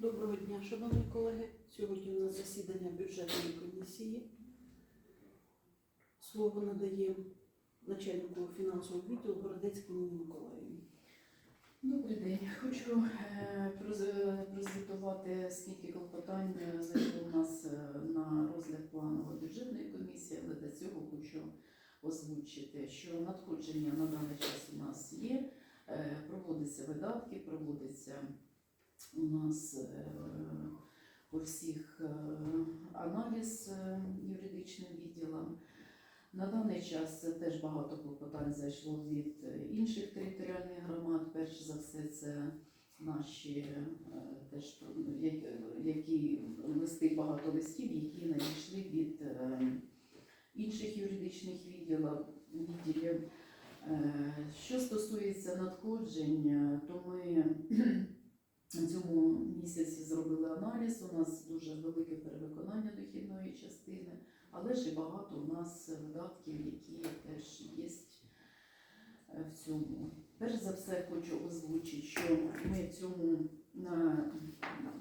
Доброго дня, шановні колеги. Сьогодні у нас засідання бюджетної комісії. Слово надаємо начальнику фінансового відділу Городецькому Миколаївні. Добрий день. Хочу е, прозвітувати, скільки клопотань е, зайшло у нас е, на розгляд планової бюджетної комісії, але для цього хочу озвучити, що надходження на даний час у нас є, проводяться видатки, проводиться у нас е, по всіх е, аналіз е, юридичним відділам. На даний час теж багато клопотань зайшло від інших територіальних громад. Перш за все, це наші теж які листи, багато листів, які надійшли від інших юридичних відділів. Що стосується надходжень, е, то ми в цьому місяці зробили аналіз. У нас дуже велике перевиконання дохідної частини. Але ж і багато у нас видатків, які теж є е, в цьому. Перш за все хочу озвучити, що ми цьому на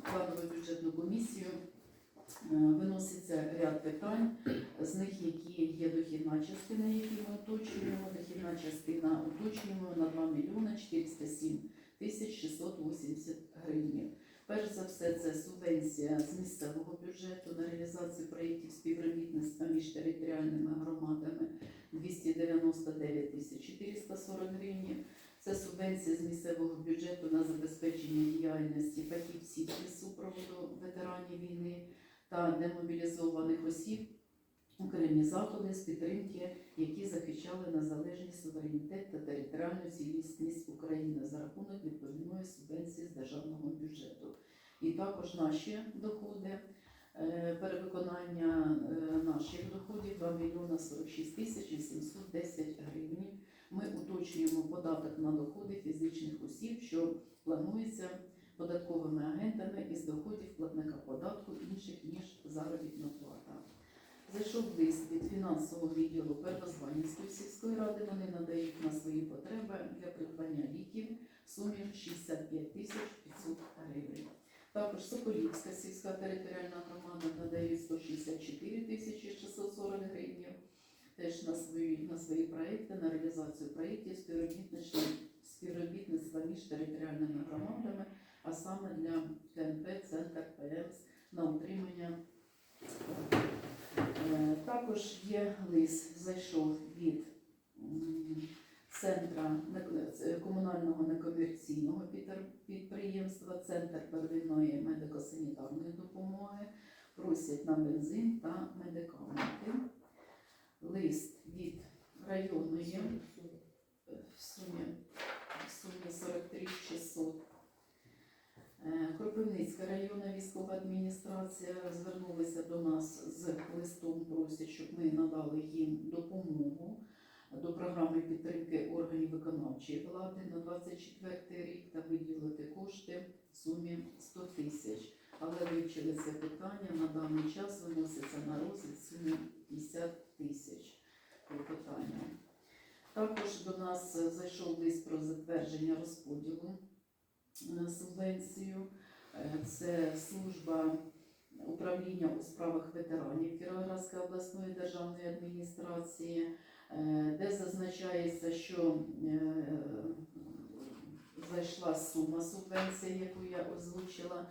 планову бюджетну комісію е, виноситься ряд питань, з них які є дохідна частина, які ми уточнюємо. Дохідна частина уточнюємо на 2 мільйони 407 тисяч 680 гривень. Перш за все, це субвенція з місцевого бюджету на реалізацію проєктів співробітництва між територіальними громадами 299 тисяч 440 гривень. Це субвенція з місцевого бюджету на забезпечення діяльності фахівців із супроводу ветеранів війни та демобілізованих осіб, окремі заходи з підтримки, які захищали незалежність, суверенітет та територіальну цілісність України за рахунок відповідної субвенції з державного бюджету. І також наші доходи, е, перевиконання е, наших доходів 2 мільйона 46 тисяч 810 гривень. Ми уточнюємо податок на доходи фізичних осіб, що планується податковими агентами із доходів платника податку інших ніж заробітна плата. Зайшов лист від фінансового відділу Первозванівської сільської ради. Вони надають на свої потреби для придбання ліків в сумі 65 тисяч 500 гривень. Також Соколівська сільська територіальна громада надає 164 тисячі 640 гривень теж на свої, на свої проекти, на реалізацію проєктів співробітництва, між територіальними громадами, а саме для КНП Центр ПМС на утримання. Е, Також є лист, зайшов від м, центра не- це комунального некомерційного підприємства, Центр первинної медико-санітарної допомоги. Просять на бензин та медикаменти. Лист від районної е, в сумі, в сумі 43 600. Е, Кропивницька районна військова адміністрація звернулася до нас з листом, просять, щоб ми надали їм допомогу до програми підтримки органів виконавчої влади на 24 рік та виділити кошти в сумі 100 тисяч. Але вивчили це питання на даний час виноситься на розгляд сумі 50 тисяч клопотання. Також до нас зайшов лист про затвердження розподілу е, субвенцію. Е, Це служба управління у справах ветеранів Кіровоградської обласної державної адміністрації, де зазначається, що е, зайшла сума субвенції, яку я озвучила,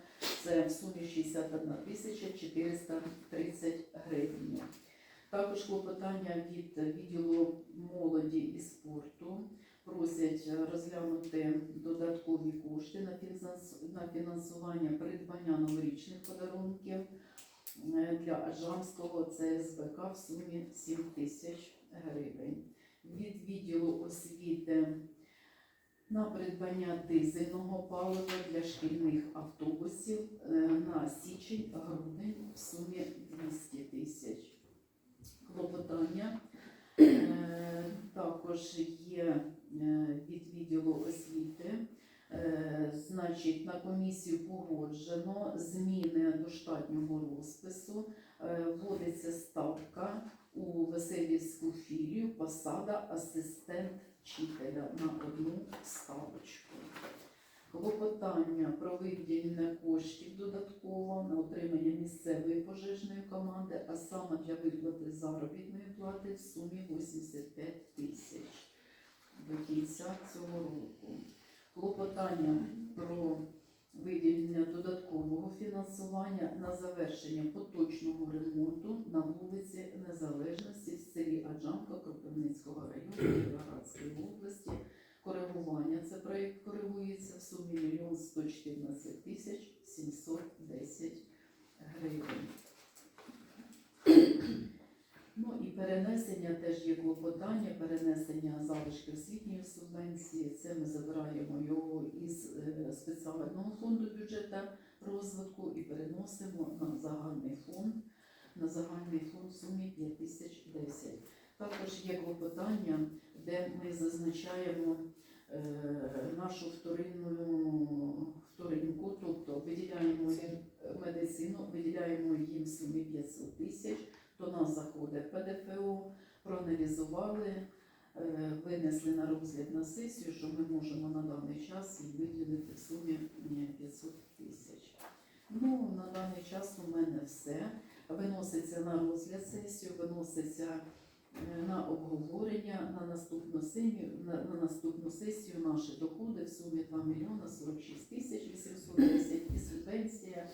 це в сумі 61 тисяча 430 гривень. Також клопотання від відділу молоді і спорту просять розглянути додаткові кошти на фінансування придбання новорічних подарунків е, для Ажанського ЦСБК в сумі 7 тисяч гривень. Від відділу освіти на придбання дизельного палива для шкільних автобусів е, на січень-грудень в сумі 200 тисяч. Клопотання е, також є е, від відділу освіти. Е, Значить, на комісію погоджено зміни до штатнього розпису. Е, Вводиться ставка у Веселівську філію, посада асистент вчителя на одну ставочку. Клопотання про виділення коштів додатково на отримання місцевої пожежної команди, а саме для виплати заробітної плати в сумі 85 тисяч до кінця цього року. Клопотання про виділення додаткового фінансування на завершення поточного ремонту на вулиці Незалежності в селі Аджанка Кропивницького району Кіровоградської області. Коригування. Це проєкт коригується в сумі 1 114 тисяч 710 гривень. Ну і перенесення теж є клопотання, перенесення залишки освітньої субвенції. Це ми забираємо його із е, спеціального фонду бюджету розвитку і переносимо на загальний фонд, на загальний фонд в сумі 5010. Також є клопотання, де ми зазначаємо е, нашу вторинну вторинку, тобто виділяємо медицину, виділяємо їм сумі 500 тисяч. До нас заходить ПДФО, проаналізували, е, винесли на розгляд на сесію, що ми можемо на даний час їй виділити в сумі е, 500 тисяч. Ну, на даний час у мене все. Виноситься на розгляд сесію, виноситься е, на обговорення на наступну сесію, на, на наступну сесію наші доходи в сумі 2 мільйона 46 тисяч 810 і субвенція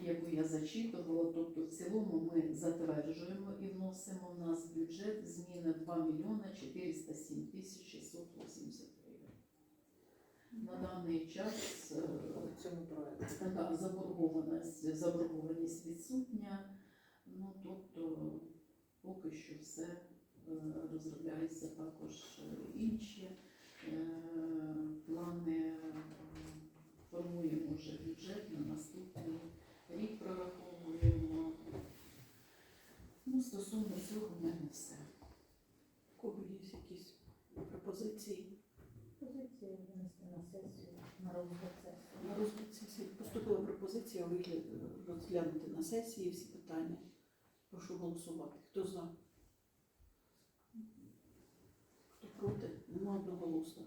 яку я зачитувала. Тобто в цілому ми затверджуємо і вносимо в нас в бюджет зміни 2 мільйона 407 тисяч 680 гривень. На даний час е, в цьому проекті. така заборгованість, заборгованість відсутня. Ну тобто поки що все е, розробляється також е, інші е, плани. е, Формуємо вже бюджет на наступний рік прораховуємо. Ну, стосовно цього в мене все. У кого є якісь пропозиції? Позиція винести на сесію, на розгляд сесії. На розгляд сесії поступила пропозиція вигляд розглянути на сесії всі питання. Прошу голосувати. Хто за? Хто проти? Нема одноголосно.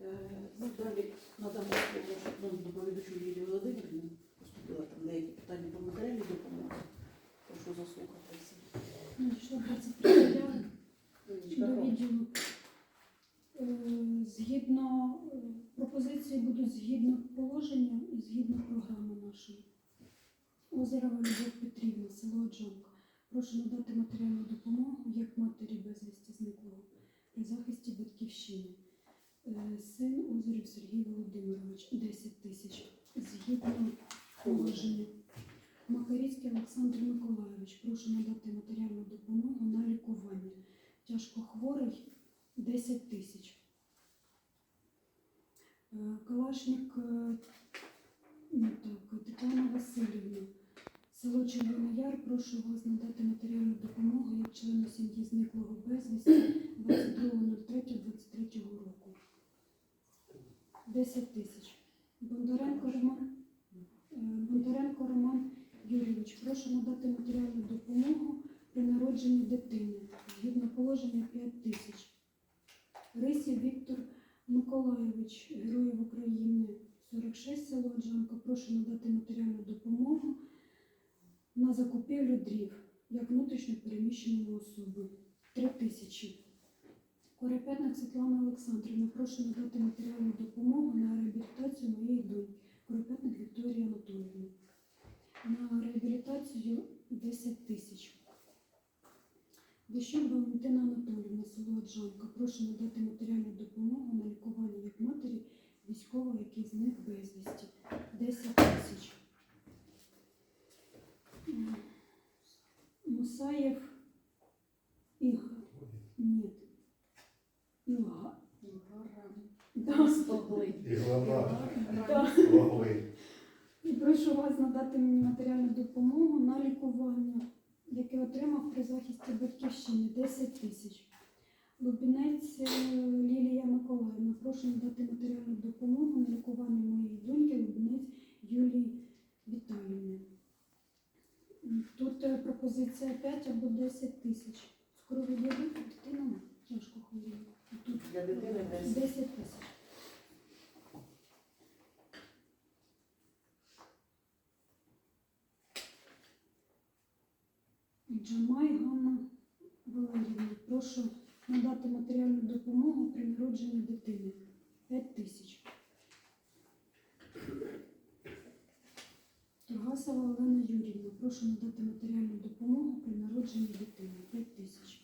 Е, Ну, далі надамо слово доповідачу Юлії Володимирівні. Поступила там деякі питання по матеріалі допомоги. Прошу заслухати всі. Надійшло 23 заяви до відділу. Е, Згідно е, пропозиції будуть згідно положення і згідно програми нашої. Озерова Любов Петрівна, село Джонка. Прошу надати матеріальну допомогу як матері безвісті зниклого при захисті батьківщини. Е, Син Озерів Сергій Володимирович 10 тисяч. Згідно положення. Макарівський Олександр Миколайович, прошу надати матеріальну допомогу на лікування. Тяжкохворий 10 тисяч. Е, Калашник е, ну, Тетяна Васильівна, село Червоний Яр, прошу вас надати матеріальну допомогу як члену сім'ї зниклого безвісті 22.03.23 року. 10 тисяч. Бондаренко Роман. Е, Бондаренко Роман Юрійович, прошу надати матеріальну допомогу при народженні дитини. Згідно положення 5 тисяч. Рисів Віктор Миколайович, Героїв України, 46 село Джанка. Прошу надати матеріальну допомогу на закупівлю дрів як внутрішньо переміщеному особи. 3 тисячі. Корепетник Світлана Олександрівна, прошу надати матеріальну допомогу на реабілітацію моєї доньки. Корепетник Вікторії Анатоліївни на реабілітацію 10 тисяч. Дещук Валентина Анатоліївна, село Аджанка. Прошу надати матеріальну допомогу на лікування як матері військового, який зник безвісті. 10 тисяч. Мусаєв Ігор. Ні. Ілга. Да. Спогли. І Да. І прошу вас надати мені матеріальну допомогу на лікування, отримав при захисті батьківщини 10 тисяч. Лубінець е, Лілія Миколаївна, прошу надати матеріальну допомогу на лікування моєї доньки Лубінець Юлії Віталіївни. Тут е, пропозиція 5 або 10 тисяч. Скоро відійдуть, дитина. Для дитини 10. 10 тисяч. Джамай Ганна Валерівна, прошу надати матеріальну допомогу при народженні дитини. 5 тисяч. Тургасова Олена Юрівна, прошу надати матеріальну допомогу при народженні дитини. 5 тисяч.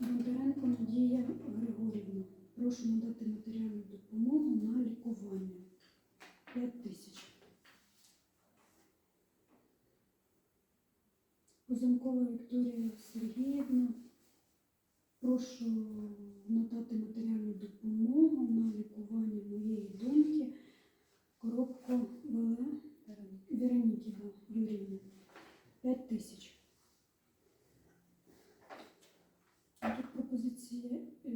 Бондаренко Надія Григорівна. Прошу надати матеріальну допомогу на лікування. 5 тисяч. Поземкова Вікторія Сергіївна. Прошу надати матеріальну допомогу на лікування моєї доньки Коробко Веле Вероніки да, 5 тисяч. Тут пропозиція е,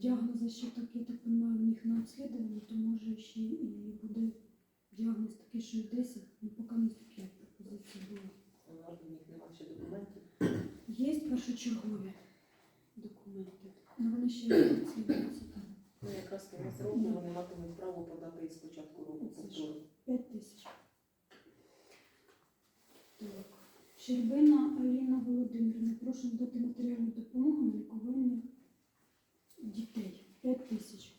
діагноза ще так, я так розумію, в них на обслідування, то може ще і буде діагноз такий, що й 10, ну поки не 5 пропозицій було. У них немає ще документів. Є першочергові документи, але вони ще не обслідуються. Ну, якраз кінець року вони матимуть право подати із початку року повторно. 5 тисяч. Так. Щербина Аліна Володимирівна, прошу надати матеріальну допомогу на лікування дітей. 5 тисяч.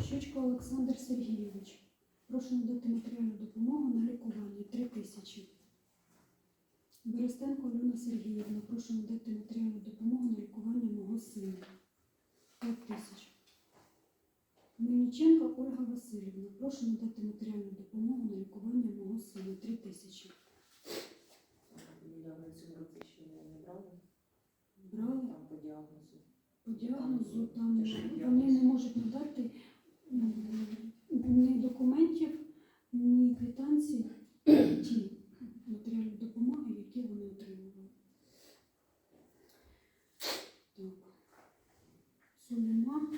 Щучко Олександр Сергійович. Прошу надати матеріальну допомогу на лікування 3 тисячі. Берестенко Альона Сергіївна. Прошу надати матеріальну допомогу на лікування мого сина. 5 тисяч. Мельниченко Ольга Васильівна. Прошу надати матеріальну допомогу на лікування мого сина 3 тисячі. На цьому році ще не брали. Брали Там по діагнозу. по діагнозу, там вони не можуть надати ні документів, ні квитанцій, ті матеріальні допомоги, які вони отримували. Так. Сулейма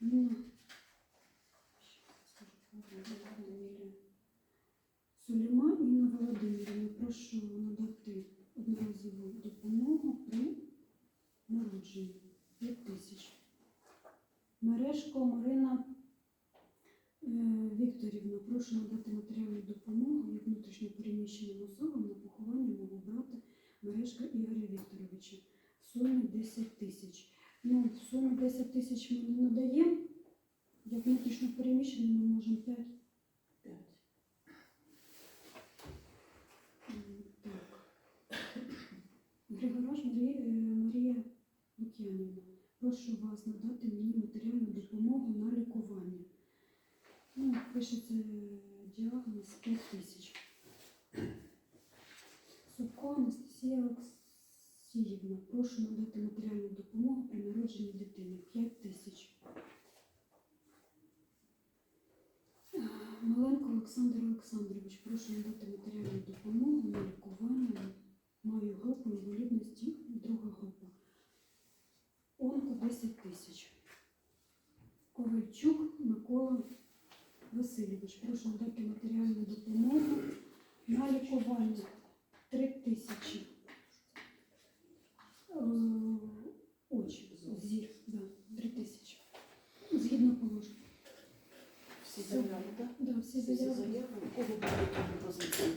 Інна. Сулейма Інна Володимирівна, прошу надати одноразову допомогу при народженні. 5 тисяч. Мережко Марина е, Вікторівна, прошу надати матеріальну допомогу як внутрішньо переміщеним особам на поховання мого брата Мережка Ігоря Вікторовича в сумі 10 тисяч. Ну, в сумі 10 тисяч ми не надаємо. Як внутрішньо переміщеним ми можемо 5. 5. Так. Григораш Марія, е, Лук'янівна. Прошу вас надати мені матеріальну допомогу на лікування. Ну, пишеться діагноз 5 тисяч. Субко Анастасія Олексіївна. Прошу надати матеріальну допомогу при народженні дитини 5 тисяч. Е, Маленко Олександр Олександрович, прошу надати матеріальну допомогу на лікування. Маю групу інвалідності, друга група. Онко 10 тисяч. Ковальчук Микола Васильович, прошу надати матеріальну допомогу на лікування 3 тисячі. Е, Очі, зір, да, 3 тисячі. Згідно положення. Всі заяви, так? Да, всі Всі заяви. заяви. У кого були які пропозиції?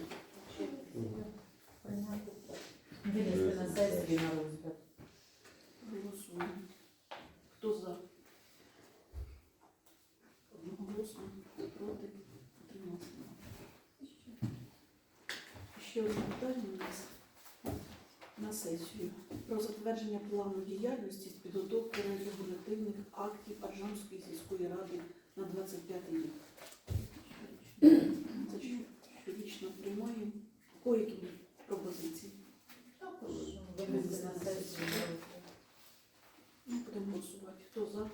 Прийняти. Винести на сесію на розгляд. Голосуємо. Хто за? Одноголосно. Проти? Утримався. Ще одне питання у нас на сесію. Про затвердження плану діяльності з підготовки регулятивних актів Аржанської сільської ради на 25 рік. Це щорічно приймаємо. Які пропозиції? Також винести на сесію на розгляд. Ну, Будемо голосувати. Хто за?